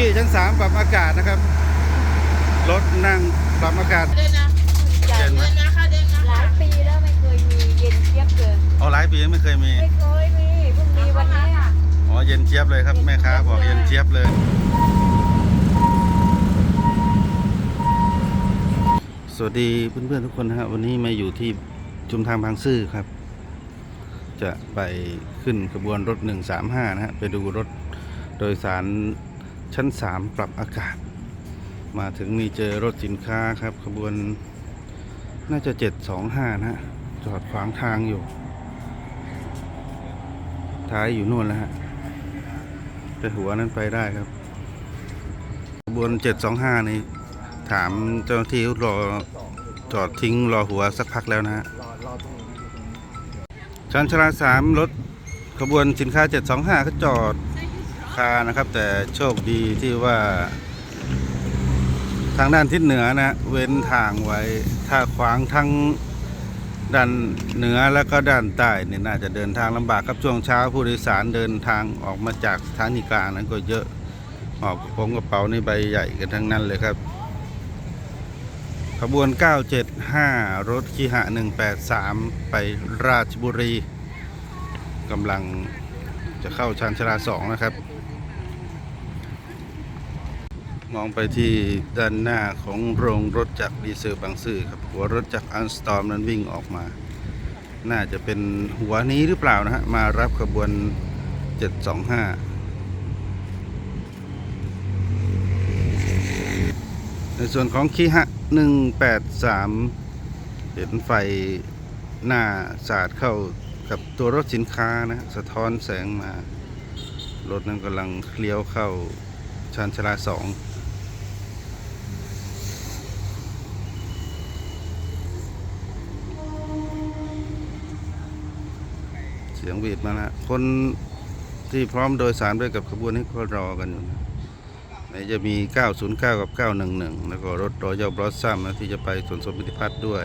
กี้ชั้นสามปรับอากาศนะครับ รถนั่งปรับอากาศ เดินนะเย็นไหม เดินนะคะเดินนะหลายปีแล้วไม่เคยมีเย็นเจี๊ยบเลยเอาหลายปีไม่เคยมี ไม่เคยมีเพิ่งมีวันนี้อ๋อเย็นเจี๊ยบเลยครับแม่ค้าบอกเย็นเจี๊ยบเลย สวัสดีเพื่อนๆทุกคนนะครับวันนี้มาอยู่ที่ชุมทางบางซื่อครับ จะไปขึ้นขบวนรถ 135 นะฮะไปดูรถโดยสาร ชั้น 3 ปรับอากาศ มาถึงนี่เจอรถสินค้าครับ ขบวนน่าจะ 725 นะฮะ จอดขวางทางอยู่ ท้ายอยู่นู่นแล้วฮะแต่หัวนั้นไปได้ครับ ขบวน 725 นี่ ถามเจ้าหน้าที่รอจอดทิ้งรอหัวสักพักแล้วนะฮะชั้นชลาสามรถขบวนสินค้า 725 ก็จอดานะครับ แต่โชคดีที่ว่า ทางด้านทิศเหนือนะ เว้นทางไว้ถ้าขวางทั้งด้านเหนือแล้วก็ด้านใต้เนี่ยน่าจะเดินทางลำบากครับช่วงเช้าผู้โดยสารเดินทางออกมาจากสถานีกลางนั้นก็เยอะหอบกระโปรงกระเป๋าในใบใหญ่กันทั้งนั้นเลยครับ ขบวน 975 รถคีหะ 183 ไปราชบุรีกำลังจะเข้าชานชาลา2นะครับ มองไปที่ด้านหน้าของโรงรถจากรดีเซลบางซื่อครับ หัวรถจากรอันสตอมนั้นวิ่งออกมา น่าจะเป็นหัวนี้หรือเปล่านะฮะ มารับขบวน 725 ในส่วนของคีหะ183 เห็นไฟหน้าสาดเข้ากับตัวรถสินค้านะ สะท้อนแสงมา รถนั้นกำลังเลี้ยวเข้าชานชาลาสอง สียงบีดมาแล้วคนที่พร้อมโดยสารด้วยกับขบวนนี้ก็รอกันอยู่นะไหนจะมี 909 กับ 911 แล้วก็รถรอยอบรอสซัมนะที่จะไปสวนสมพิธิพัฒน์ด้วย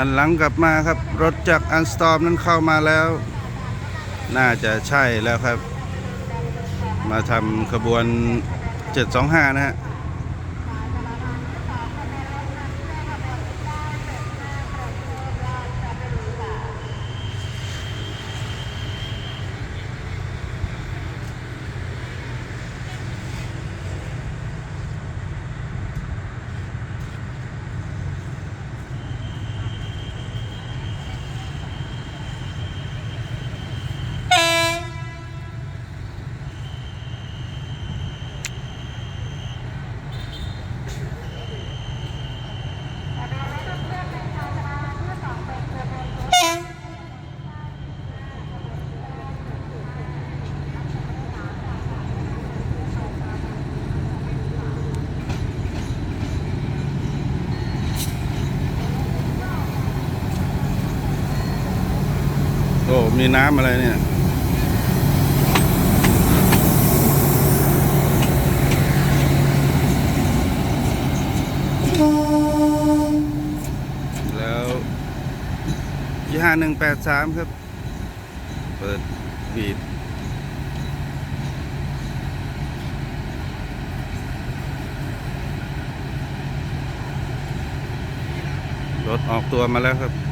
หันหลังกลับมาครับ รถจากอันสตอมนั้นเข้ามาแล้ว น่าจะใช่แล้วครับ มาทำขบวน 725 นะฮะ โอ้มีน้ำอะไรเนี่ยแล้วยี่ห้าหนึ่งแปดสามครับ เปิดบีดรถออกตัวมาแล้วครับ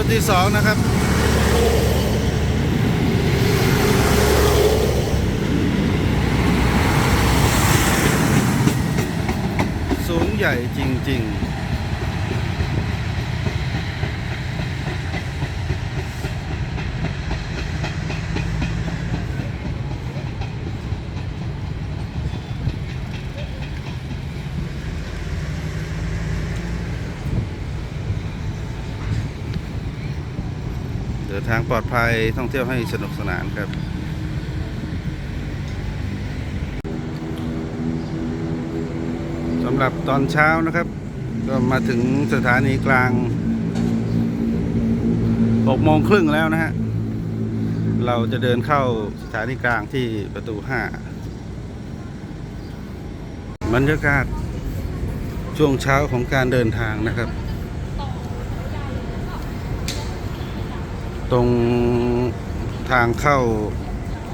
ชุดที่สองนะครับ สูงใหญ่จริง ๆ ทางปลอดภัยท่องเที่ยวให้สนุกสนานครับสำหรับตอนเช้านะครับ ก็มาถึงสถานีกลาง6โมงครึ่งแล้วนะฮะ เราจะเดินเข้าสถานีกลางที่ประตู 5 บรรยากาศช่วงเช้าของการเดินทางนะครับ ตรงทางเข้า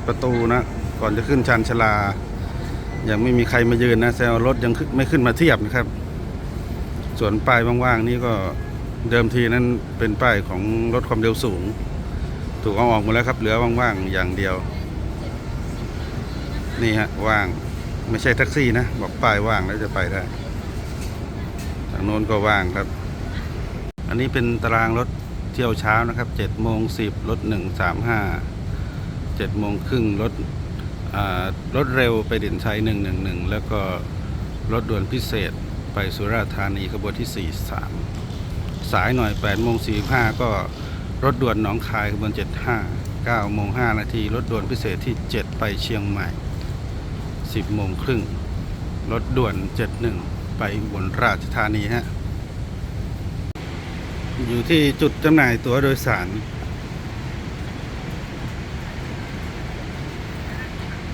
ประตูนะ ก่อนจะขึ้นชันชาลา ยังไม่มีใครมายืนนะแซวรถยังขึ้นไม่ขึ้นมาเทียบนะครับ ส่วนป้ายว่างๆนี่ก็เดิมทีนั้นเป็นป้ายของรถความเร็วสูง ถูกเอาออกหมดแล้วครับ เหลือว่างๆอย่างเดียว นี่ฮะว่างไม่ใช่แท็กซี่นะ บอกป้ายว่างแล้วจะไปได้ทางโน้นก็ว่างครับ อันนี้เป็นตารางรถ เที่ยวเช้านะครับ7โมง10รถ135 7โมงครึ่งรถรถเร็วไปเด่นชัย111แล้วก็รถด่วนพิเศษไปสุราษฎร์ธานีขบวนที่43สายหน่อย8โมง45ก็รถด่วนหนองคายขบวน75 9โมง5นาทีรถด่วนพิเศษที่7ไปเชียงใหม่10โมงครึ่งรถด่วน71ไปอุบนราชธานีฮะ อยู่ที่จุดจำหน่ายตั๋วโดยสาร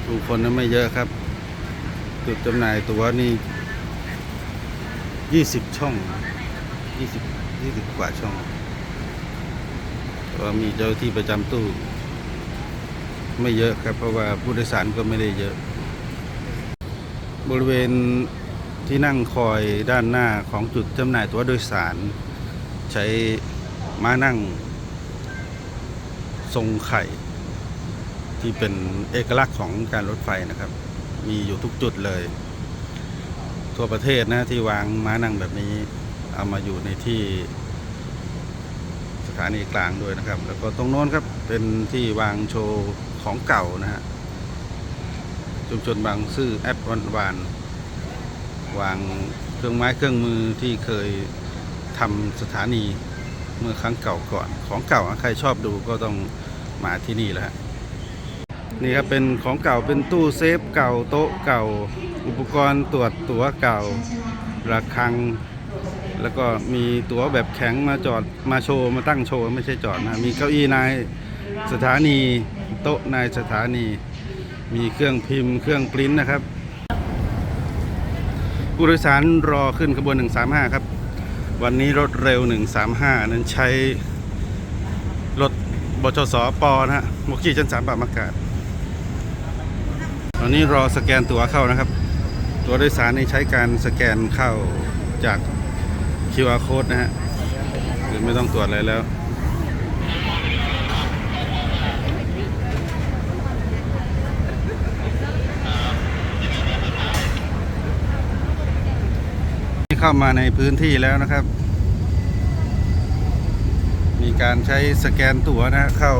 ผู้คนนั้นไม่เยอะครับ จุดจำหน่ายตั๋วนี่ยี่สิบช่องยี่สิบยี่สิบกว่าช่องก็มีเจ้าที่ประจำตู้ ไม่เยอะครับ เพราะว่าผู้โดยสารก็ไม่ได้เยอะ บริเวณที่นั่งคอยด้านหน้าของจุดจำหน่ายตั๋วโดยสาร ใช้ม้านั่ง ทรงไข่ ที่เป็นเอกลักษณ์ของการรถไฟนะครับ มีอยู่ทุกจุดเลย ทั่วประเทศนะที่วางม้านั่งแบบนี้ เอามาอยู่ในที่สถานีกลางด้วยนะครับ แล้วก็ตรงโน้นครับเป็นที่วางโชว์ของเก่านะฮะชุมชนบางซื่อแอดวันวานวางเครื่องไม้เครื่องมือที่เคย ทำสถานีเมื่อครั้งเก่าก่อน ของเก่าใครชอบดูก็ต้องมาที่นี่แหละฮะนี่ครับเป็นของเก่าเป็นตู้เซฟเก่าโต๊ะเก่า อุปกรณ์ตรวจตั๋วเก่าระฆัง แล้วก็มีตั๋วแบบแข็งมาจอดมาโชว์มาตั้งโชว์ไม่ใช่จอดนะมีเก้าอี้นายสถานีโต๊ะนายสถานี มีเครื่องพิมพ์เครื่องปริ้นนะครับผู้โดยสารรอขึ้นขบวน 135 ครับ วันนี้รถเร็ว 135 นั้นใช้รถบชสปนะฮะมกี้ชั้นสามปรับอากาศ ตอนนี้รอสแกนตั๋วเข้านะครับ ตัวโดยสารนี่ใช้การสแกนเข้าจาก QR code นะฮะ หรือไม่ต้องตรวจอะไรแล้ว เข้ามาในพื้นที่แล้วนะครับ มีการใช้สแกนตั๋วนะเข้า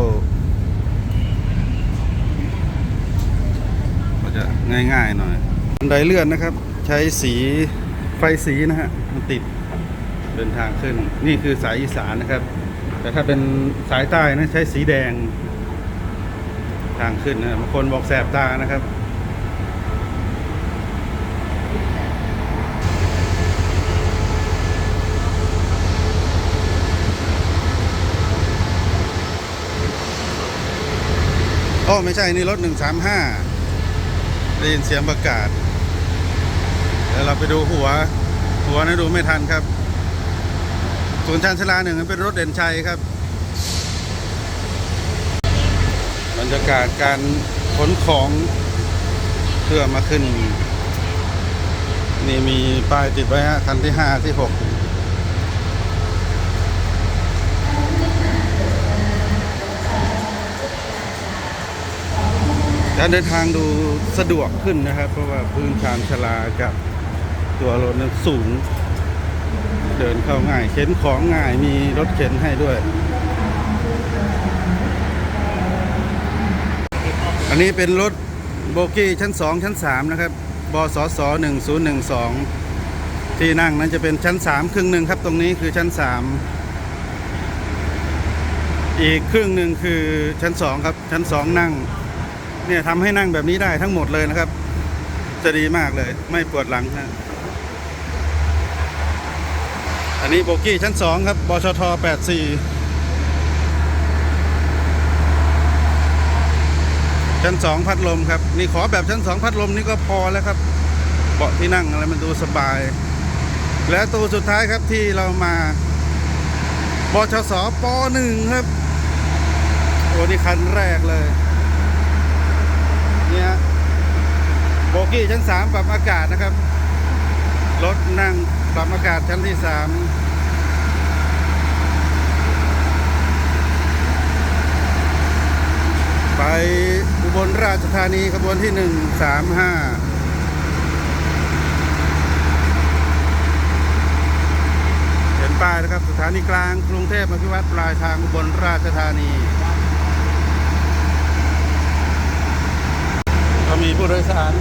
ก็จะง่ายๆหน่อยบันไดเลื่อนนะครับ ใช้สีไฟสีนะฮะมันติดเดินทางขึ้น นี่คือสายอีสานนะครับ แต่ถ้าเป็นสายใต้นะใช้สีแดงทางขึ้นนะบางคนบอกแสบตานะครับ อ้ไม่ใช่นี่รถ135ได้ยินเสียงประกาศเดี๋ยวเราไปดูหัว หัวนะดูไม่ทันครับศูนย์ชานชาลาหนึ่งเป็นรถเด่นชัยครับบรรยากาศการขนของเพื่อมาขึ้น นี่มีป้ายติดไว้ฮะคันที่5ที่6 การเดินทางดูสะดวกขึ้นนะครับ เพราะว่าพื้นชานชลากับตัวรถนั้นสูง เดินเข้าง่าย เข็นของง่ายมีรถเข็นให้ด้วย อันนี้เป็นรถโบกี้ชั้น 2 ชั้น 3 นะครับบสส1012 ที่นั่งนั้นจะเป็นชั้น 3 ครึ่งหนึ่งครับตรงนี้คือชั้น 3 อีกครึ่งหนึ่งคือชั้น 2 ครับชั้น 2 นั่ง เนี่ยทำให้นั่งแบบนี้ได้ทั้งหมดเลยนะครับ จะดีมากเลย ไม่ปวดหลังนะอันนี้โบกี้ชั้น2ครับบชท84ชั้นสองพัดลมครับ นี่ขอแบบชั้นสองพัดลมนี่ก็พอแล้วครับ เบาะที่นั่งอะไรมันดูสบาย และตัวสุดท้ายครับที่เรามาบชสปหนึ่งครับโอ้นี่คันแรกเลย นี่ยโบกี้ชั้นสามปรับอากาศนะครับ รถนั่งปรับอากาศชั้นที่สามไปอุบลราชธานีขบวนที่หนึ่งสามห้าเห็นป้ายนะครับ สถานีกลางกรุงเทพอภิวัตรปลายทางอุบลราชธานี ก็มีผู้โดยสาร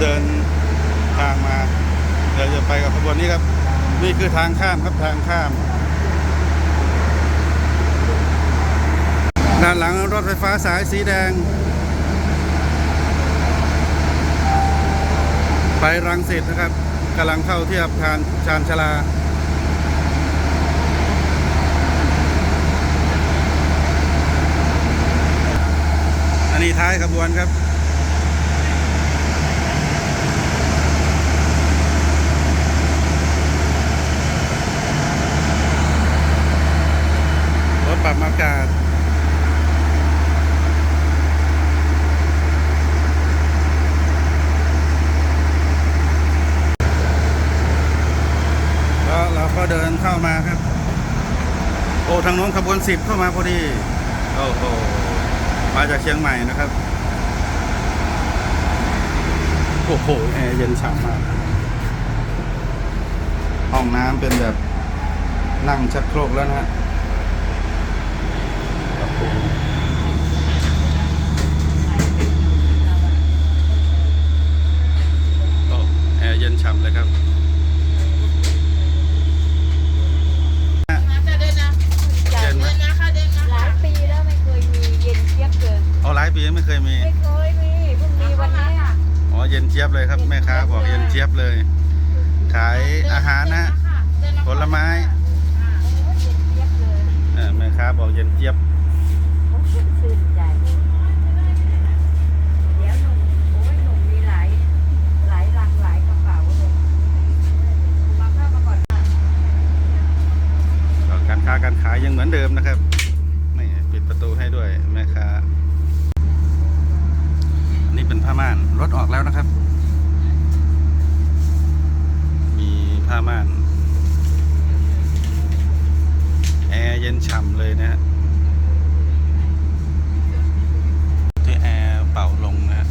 เดินทางมา เดี๋ยวจะไปกับขบวนนี้ครับ นี่คือทางข้ามครับทางข้าม ด้านหลังรถไฟฟ้าสายสีแดง ไปรังสิตนะครับกำลังเข้าเทียบทานชานชาลา นนี้ท้ายขบวนครับรถปรับอากาศก็เราก็เดินเข้ามาครับ โอ้ ทางโน้นขบวนสิบเข้ามาพอดี โอ้โห มาจากเชียงใหม่นะครับ โอ้โหแอร์เย็นฉ่ำมาก ห้องน้ำเป็นแบบนั่งชักโครกแล้วนะฮะโอ้โหโอ้แอร์เย็นฉ่ำเลยครับ เจี๊ยบเลยเอาหลายปีไม่เคยมี ไม่เคยมีเพิ่งมีวันนี้อะอ๋อเย็นเจี๊ยบเลยครับแม่ค้าบอกเย็นเจี๊ยบเลย ขายอาหารนะฮะผลไม้โอ้ยเย็นเจี๊ยบเลยเออแม่ค้าบอกเย็นเจี๊ยบ โอ้ยชื่นใจ เดี๋ยวหนุ่มโอ้ยหนุ่มมีหลายหลายรังหลายกระเป๋าเลยมาเข้ามาก่อน ก็การค้าการขายยังเหมือนเดิมนะครับนี่ปิดประตูให้ด้วยแม่ค้า นี่เป็นผ้าม่านรถออกแล้วนะครับ มีผ้าม่าน แอร์เย็นฉ่ำเลยนะฮะที่แอร์เป่าลงนะฮะ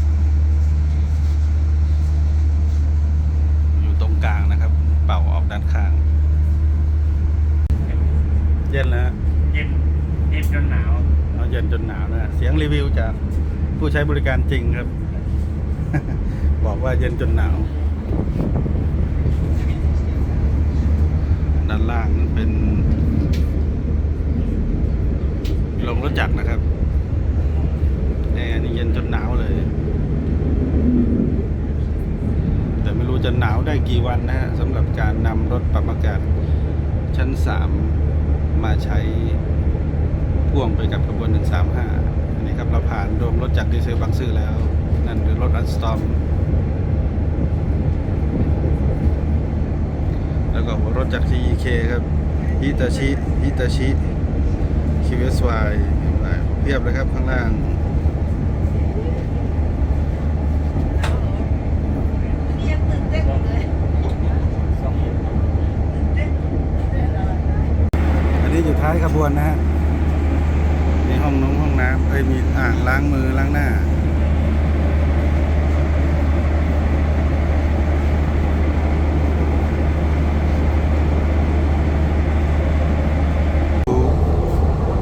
อยู่ตรงกลางนะครับ เป่าออกด้านข้าง เย็นแล้วฮะ เย็นเย็นจนหนาว เอาเย็นจนหนาวนะ เสียงรีวิวจาก ผู้ใช้บริการจริงครับ บอกว่าเย็นจนหนาว ด้านล่างนั้นเป็นลงรถจักรนะครับแอร์นี่เย็นจนหนาวเลย แต่ไม่รู้จะหนาวได้กี่วันนะฮะสำหรับการนำรถปรับอากาศชั้น 3 มาใช้พ่วงไปกับขบวน 135 นนี้ครับเราผ่านโดมรถจากดีเซลบางซื่อแล้ว นั่นคือรถอัลสตอมแล้วก็หัวรถจาก TEK ครับฮิตาชิฮิตาชิ QSY เพียบเลยครับข้างล่างยังตื่นเต้นอยู่เลยอันนี้อยู่ท้ายขบวนนะฮะนี่ ห้องน้องห้องน้ำเอ้ยมีอ่างล้างมือล้างหน้า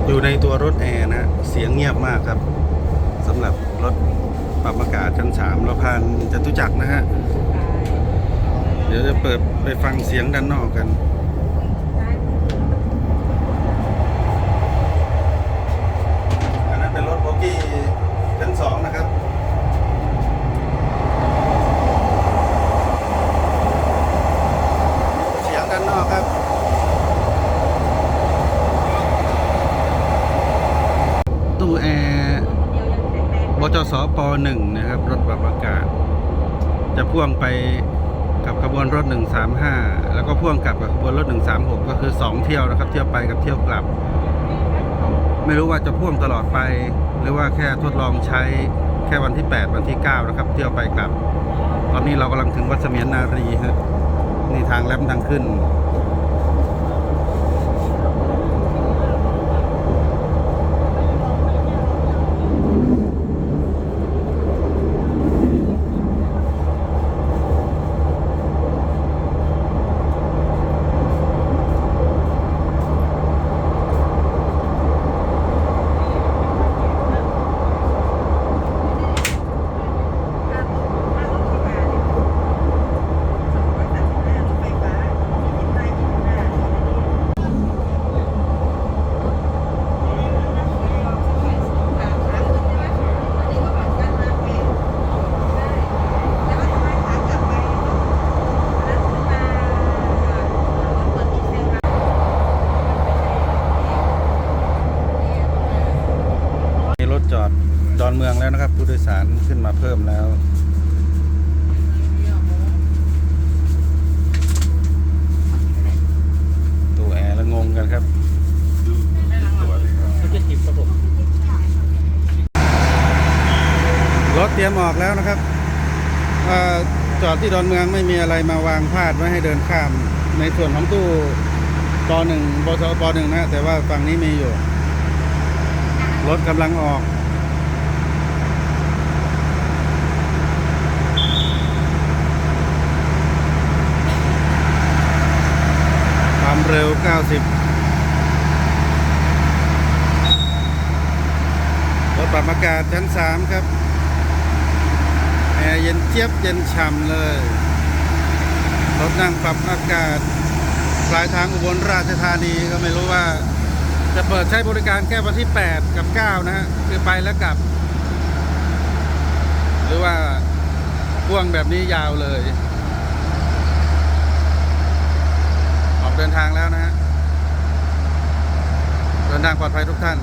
อยู่ในตัวรถแอร์นะ เสียงเงียบมากครับสำหรับรถปรับอากาศชั้นสามเราผ่านจตุจักรนะฮะ เดี๋ยวจะเปิดไปฟังเสียงด้านนอกกันอันนั้นเป็นรถโบกี้ชั้นสองนะครับ เสียงด้านนอกครับ ตู้แอร์บจส ปหนึ่งนะครับ รถปรับอากาศ จะพ่วงไปกับขบวนรถ 135 แล้วก็พ่วงกลับกับขบวนรถ 136 ก็คือ 2 เที่ยวนะครับ เที่ยวไปกับเที่ยวกลับ ไม่รู้ว่าจะพ่วงตลอดไป หรือว่าแค่ทดลองใช้แค่วันที่ 8 วันที่ 9 นะครับ เที่ยวไปกลับ ตอนนี้เรากำลังถึงวัดเสมียนนารีฮะนี่ทางแลมทางขึ้น มีรถจอดดอน เมืองแล้วนะครับ ผู้โดยสารขึ้นมาเพิ่มแล้วตัวแอร์ล้วงงกันครับรถเตรียมออกแล้วนะครับอจอดที่ดอนเมืองไม่มีอะไรมาวางพาดไว้ให้เดินข้าม ในส่วนของตู้ปหนึ่งบสปหนึ่งนะ แต่ว่าฝั่งนี้มีอยู่ รถกำลังออก ความ เร็ว 90รถปรับอากาศชั้น 3 ครับ แอร์เย็นเจี๊ยบเย็นฉ่ำเลย รถนั่งปรับอากาศปลายทางอุบลราชธานีก็ไม่รู้ว่า จะเปิดใช้บริการแค่วันที่ 8 กับ 9 นะฮะ คือไปแล้วกลับ หรือว่าพ่วงแบบนี้ยาวเลย ออก เดินทางแล้วนะฮะ เดินทางปลอดภัยทุกท่าน